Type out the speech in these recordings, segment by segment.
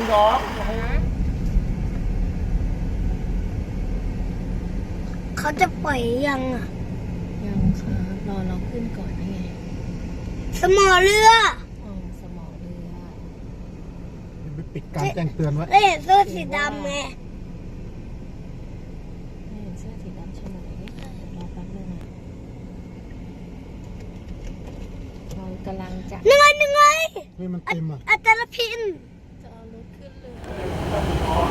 หนึ่งสองเขาจะปล่อยยังอะ ยังครับรอเราขึ้นก่อนนี่ไงสมอเรืออ๋อสมอเรือไปปิดการแจ้งเตือนไว้แล้วเห็นเสื้อสีดำไงไม่เห็นเสื้อสีดำใช่ไหมรอแป๊บนึงนะเรากำลังจะ นึงไงนึงไงนี่มันเต็มอะอัตรพิน จะเอารถขึ้นเรือ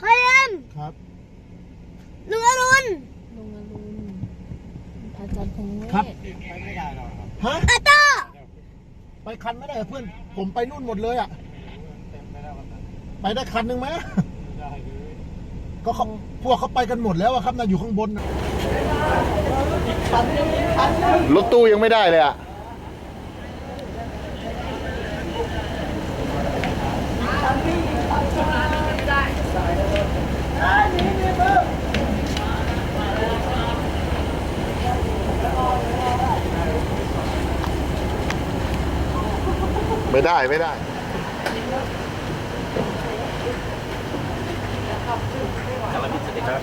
พยัน ครับ ลุงอรุณ ลุงอรุณอาจารย์พงษ์เว ครับทฮะอาต้าไปคันไม่ได้เหรอเพื่อน ผมไปนู่นหมดเลยอะ ไปได้คันหนึ่งไหมก็เขาพวกเขาไปกันหมดแล้วอะครับนะอยู่ข้างบนน่ะรถตู้ยังไม่ได้เลยอะ ไม่ได้ ไม่ได้ สวัสดีครับ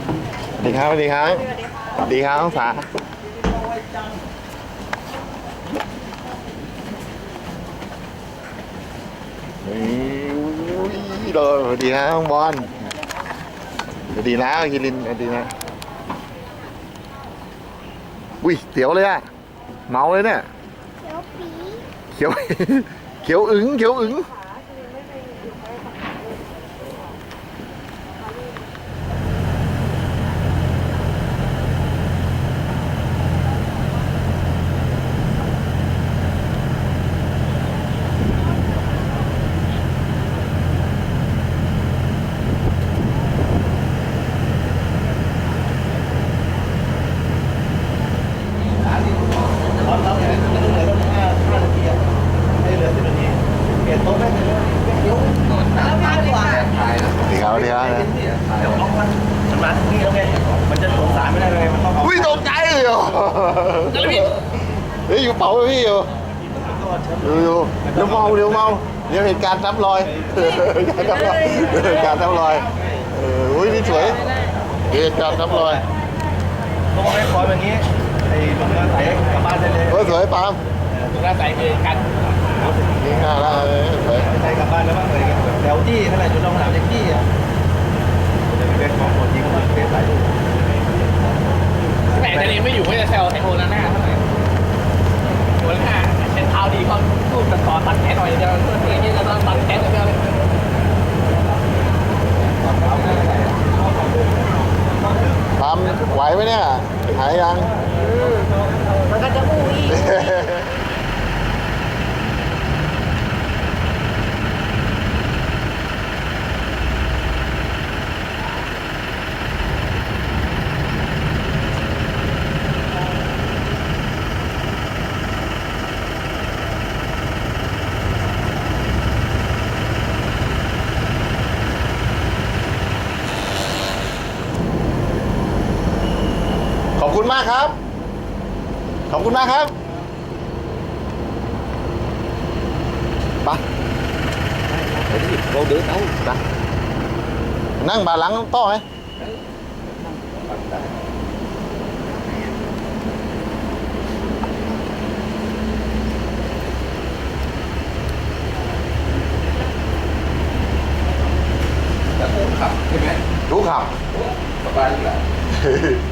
สวัสดีครับ สวัสดีครับสวัสดีครับน้องสานี่เลยสวัสดีนะน้องบอลสวัสดีนะคิรินสวัสดีนะ อุ้ยเสียวเลยอะเมาเลยเนี่ยเดี๋ยวปี เขียว เขียวอึ๋งเขียวอึ๋งสวัสดีครับสวัสดีครับนะ เดี๋ยวมันมันมาถึงนี่แล้วไง มันจะสงสารไม่ได้เลย มันต้องเอา อุ้ยตกใจเลยเหรอ เฮ้ยอยู่เป๋าเลยพี่อยู่อยู่อยู่เดี๋ยวเมาเดี๋ยวเมาเดี๋ยวเหตุการณ์ซ้ำรอยเหตุการณ์ซ้ำรอยเหตุการณ์ซ้ำรอยเอออุ้ยนี่สวยเหตุการณ์ซ้ำรอยต้องให้คอยแบบนี้ไอ้ตรงหน้าใสกลับบ้านได้เลยโอ้ยสวยปาล์มตรงหน้าใสคือการนี่น่ารักเลยสวยใสกลับบ้านแล้วบ้างเลยแถวที่เท่าไหร่จุดลองถามเล็กที่อะจะเป็นของคนจริงว่าเป็นสายดู แต่แต่นี้ไม่อยู่ก็จะแซวไอโอนาน่าเท่าไหร่โอนาน่าเช็นเท้าดีเขาพูดแต่ต่อตัดแขนหน่อยเดียวเพื่อนเพื่อนที่จะต้องตัดแขนเดียวเลย ปาล์ม ไหวไหมเนี่ย หายยัง มันก็จะอู้อีก ขอบคุณ มากครับ ขอบคุณมากครับไปเราเดินเอาไปนั่งบาหลังต่อไหมรู้ขับ สบายอยู่แล้ว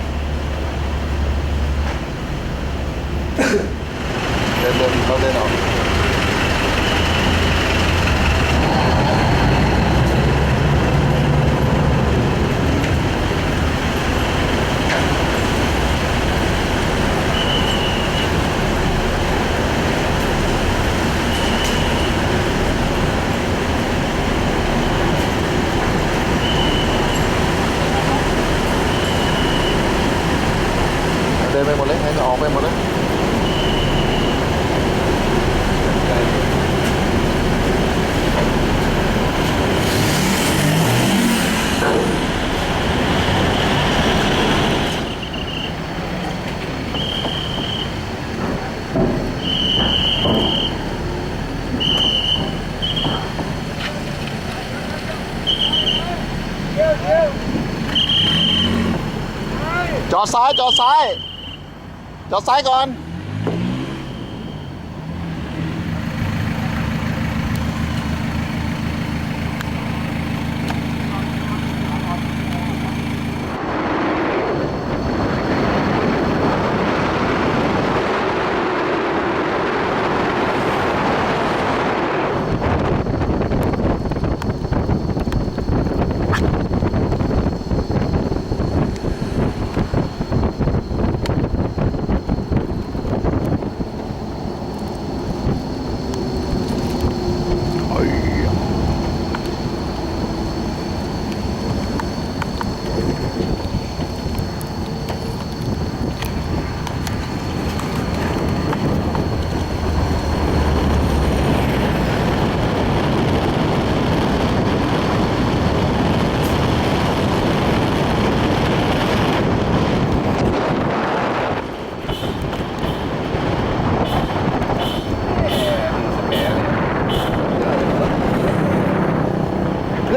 จอดซ้ายจอดซ้ายจอดซ้ายก่อน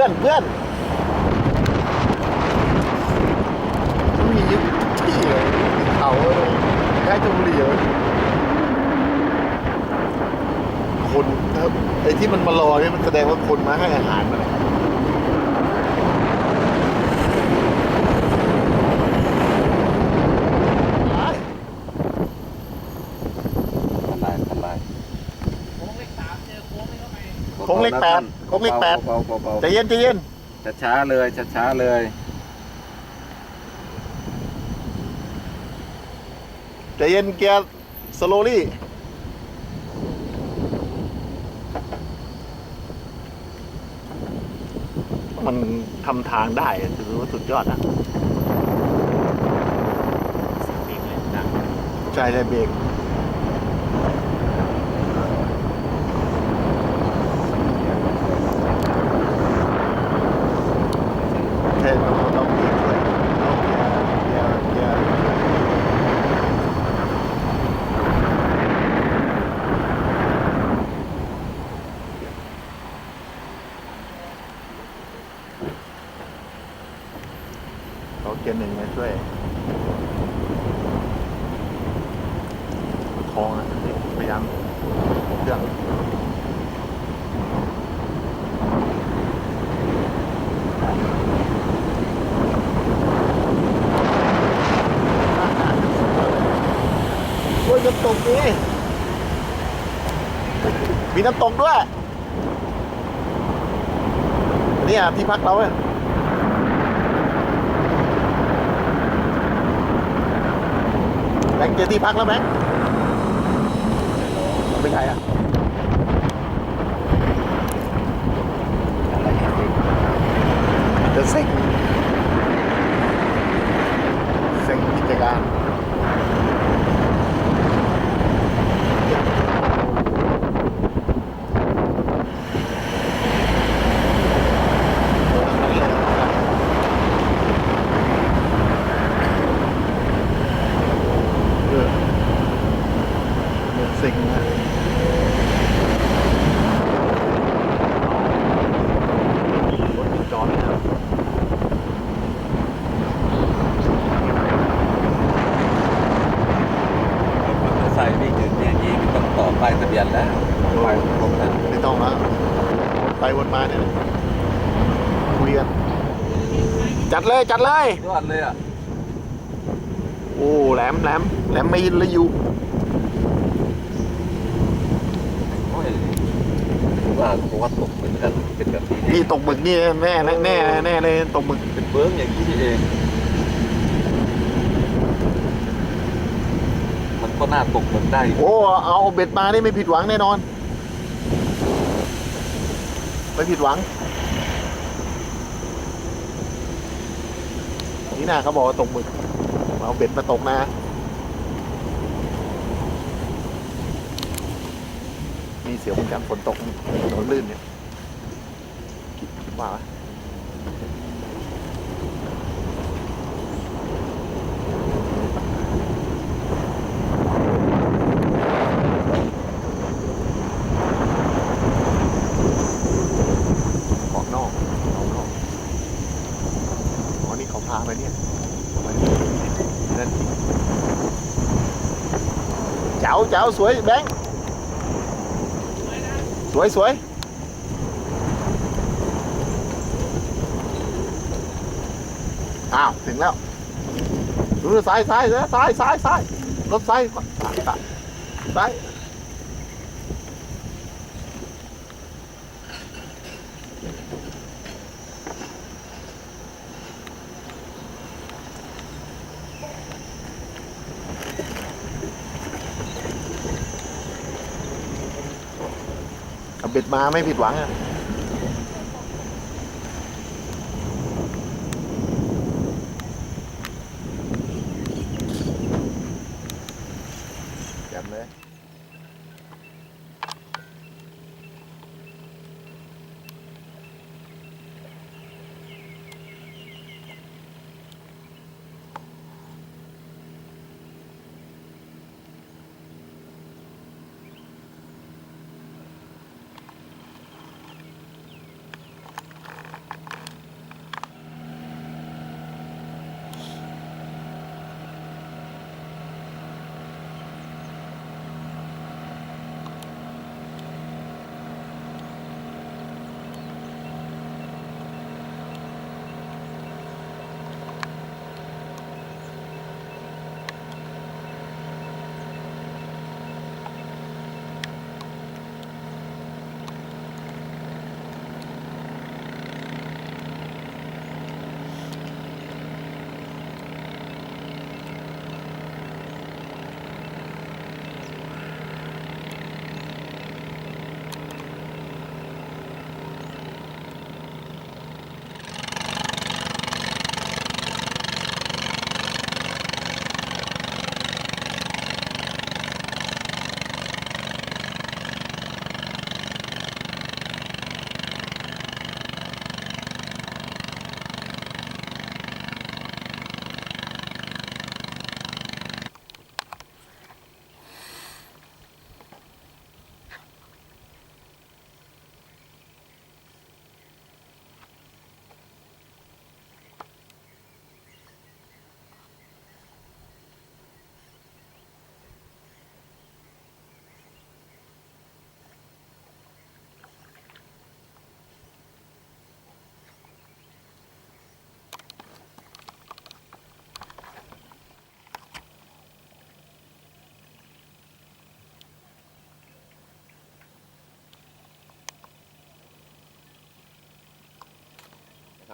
พื่อนเพื่อนมียึดที่เลยเขาเลยแค่จุบุรีเลยคนไอ้ที่มันมารอเนี่ยมันแสดงว่าคนมาให้อาหารมันอะไป ทำลายทำลาย โค้งเลขสามเจอโค้งไม่เข้าไป โค้งเลขแปดโค้งเลขแปดเบาๆเบาใจเย็นใจเย็นๆช้าๆเลยช้าๆเลยใจเย็นเกียร์สโลลี่มันทำทางได้อะถือว่าสุดยอดอะใช่ใช่เบรก ใช่ต้องต้องเบรกด้วยต้องเกียร์เกียร์เกียร์เอาเกียร์หนึ่งมาช่วยประคองนะพยายามเครื่อง โอ้ย น้ำตกนี่มีน้ำตกด้วย นี่อะที่พักเราเนี่ยแบงค์เจอที่พักแล้วแบงค์ไม่ใช่อะ อะไรอย่างนี้ จะเซ็งเซ็งกิจการ เออเดือดสิงนะรถจอดนะครับ ใส่นี่ถึงเนี่ยยี่ไม่ต้องต่อป้ายทะเบียนแล้วป้ายครบแล้ว ไม่ ต้องแล้วไปวนมาเนี่ยคุยกันจัดเลยจัดเลย ยอดเลยอะโอ้แหลมแหลมแหลมไม่ยินเลยอยู่โอ้ยว่าผมว่าตกเหมือนกันเป็นแบบนี้นี่ตกหมึกนี่แน่แน่แน่แน่เลยตกหมึกเป็นเบิ้งอย่างนี้นี่เอง มันก็น่าตกเหมือนได้โอ้เอาเบ็ดมานี่ไม่ผิดหวังแน่นอน ไม่ผิดหวัง นี่นะเขาบอกว่าตกหมึกเอาเบ็ดมาตกนะมีเสียวเหมือนกันฝนตกถนนลื่นเนี่ยคิดว่า chảo chảo suối bán suối suối อ้าวถึงแล้วดูซ้ายซ้ายซ้ายซ้ายซ้ายรถซ้ายซ้ายซ้าย เบ็ดมาไม่ผิดหวังอะ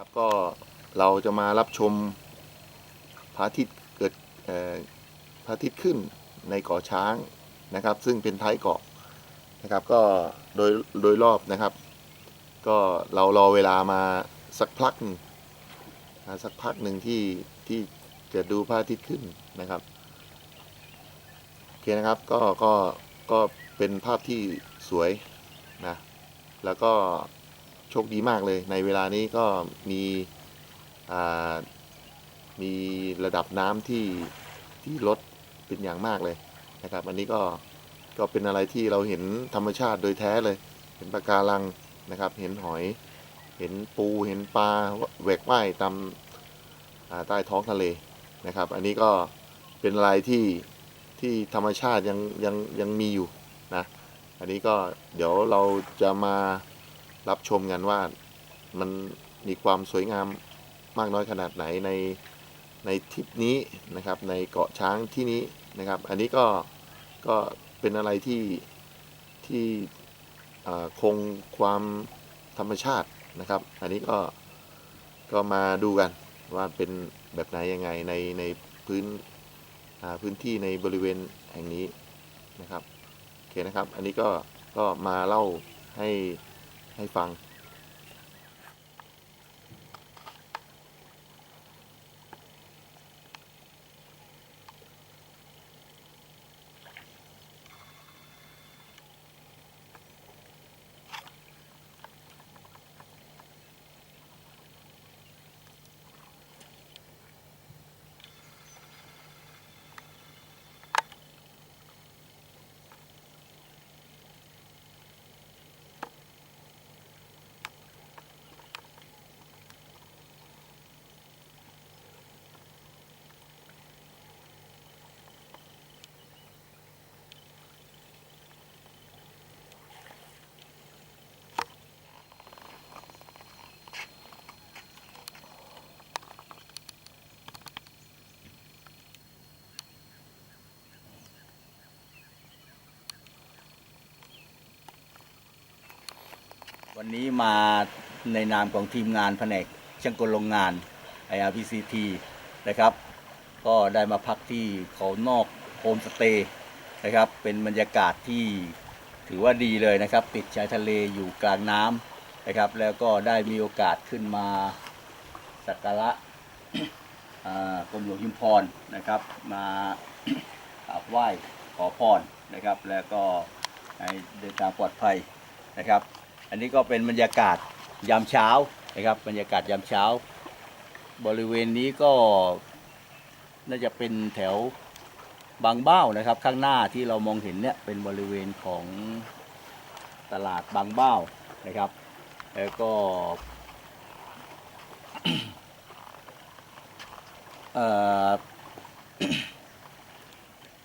ครับก็เราจะมารับชมพระอาทิตย์เกิดพระอาทิตย์ขึ้นในเกาะช้างนะครับ ซึ่งเป็นท้ายเกาะนะครับ ก็โดยโดยรอบนะครับ ก็เรารอเวลามาสักพักนะสักพักหนึ่งที่ที่จะดูพระอาทิตย์ขึ้นนะครับโอเคนะครับก็ก็ก็เป็นภาพที่สวยนะแล้วก็ โชคดีมากเลย ในเวลานี้ก็มีมีระดับน้ำที่ที่ลดเป็นอย่างมากเลยนะครับ อันนี้ก็ก็เป็นอะไรที่เราเห็นธรรมชาติโดยแท้เลย เห็นปะการังนะครับ เห็นหอย เห็นปู เห็นปลาแหวกว่ายตามใต้ท้องทะเลนะครับ อันนี้ก็เป็นอะไรที่ที่ธรรมชาติยังยังยังมีอยู่นะ อันนี้ก็เดี๋ยวเราจะมา รับชมกันว่ามันมีความสวยงามมากน้อยขนาดไหนในในทริปนี้นะครับ ในเกาะช้างที่นี้นะครับ อันนี้ก็ก็เป็นอะไรที่ที่คงความธรรมชาตินะครับ อันนี้ก็ก็มาดูกันว่าเป็นแบบไหนยังไงในในพื้นพื้นที่ในบริเวณแห่งนี้นะครับโอเคนะครับ อันนี้ก็ก็มาเล่าให้ ให้ฟัง วันนี้มาในนามของทีมงานแผนกช่างกลโรงงาน IRPCT นะครับ ก็ได้มาพักที่เขานอกโฮมสเตย์นะครับ เป็นบรรยากาศที่ถือว่าดีเลยนะครับ ติดชายทะเลอยู่กลางน้ำนะครับ แล้วก็ได้มีโอกาสขึ้นมาสักการะกรมหลวงชุมพรนะครับ มากราบไหว้ขอพรนะครับ แล้วก็ให้เดินทางปลอดภัยนะครับ อันนี้ก็เป็นบรรยากาศยามเช้านะครับบรรยากาศยามเช้า บริเวณนี้ก็น่าจะเป็นแถวบางเบ้านะครับ ข้างหน้าที่เรามองเห็นเนี่ยเป็นบริเวณของตลาดบางเบ้านะครับ แล้วก็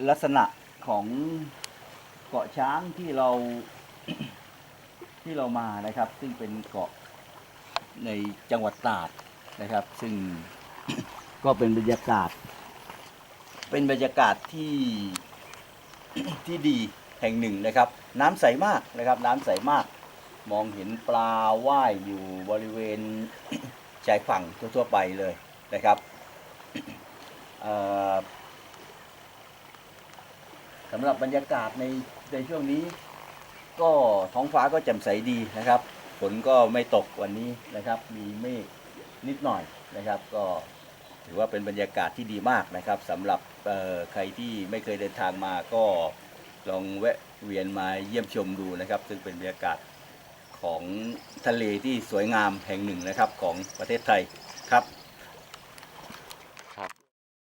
ลักษณะของเกาะช้างที่เรา ที่เรามานะครับ ซึ่งเป็นเกาะในจังหวัดตราดนะครับ ซึ่ง ก็เป็นบรรยากาศ เป็นบรรยากาศที่ที่ดีแห่งหนึ่งนะครับ น้ำใสมากนะครับ น้ำใสมาก มองเห็นปลาว่ายอยู่บริเวณชายฝั่งทั่วๆไปเลยนะครับสำหรับบรรยากาศในในช่วงนี้ ก็ท้องฟ้าก็แจ่มใสดีนะครับ ฝนก็ไม่ตกวันนี้นะครับ มีเมฆนิดหน่อยนะครับ ก็ถือว่าเป็นบรรยากาศที่ดีมากนะครับสำหรับใครที่ไม่เคยเดินทางมาก็ลองแวะเวียนมาเยี่ยมชมดูนะครับ ซึ่งเป็นบรรยากาศของทะเลที่สวยงามแห่งหนึ่งนะครับของประเทศไทยครับ